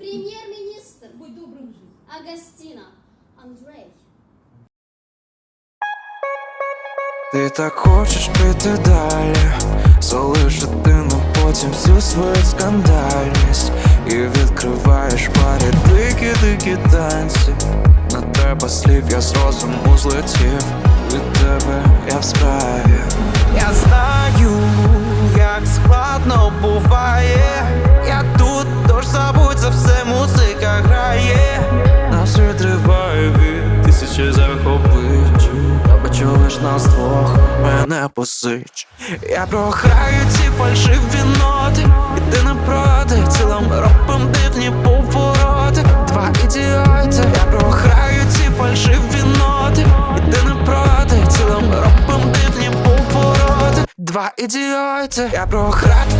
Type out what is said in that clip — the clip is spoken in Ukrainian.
Прем'єр-міністр Будь добрим жив. Агастіна Андрей. Ти так хочеш піти далі, залишити на потім всю свою скандальність І відкриваєш парі дикі дикі танці Не треба слів, я з розуму злетів Від тебе я в справі Я знаю, як складно буває забудь музика грає. Нас відриває від тисячі захопить. Я бачу лиш нас двох, мене посич Я програю ці фальшиві ноти. І ти не проти, цілим робим дивні повороти. Два ідіоти. Я програю ці фальшиві ноти. І ти не проти, цілим робим дивні повороти. Два ідіоти. Я програю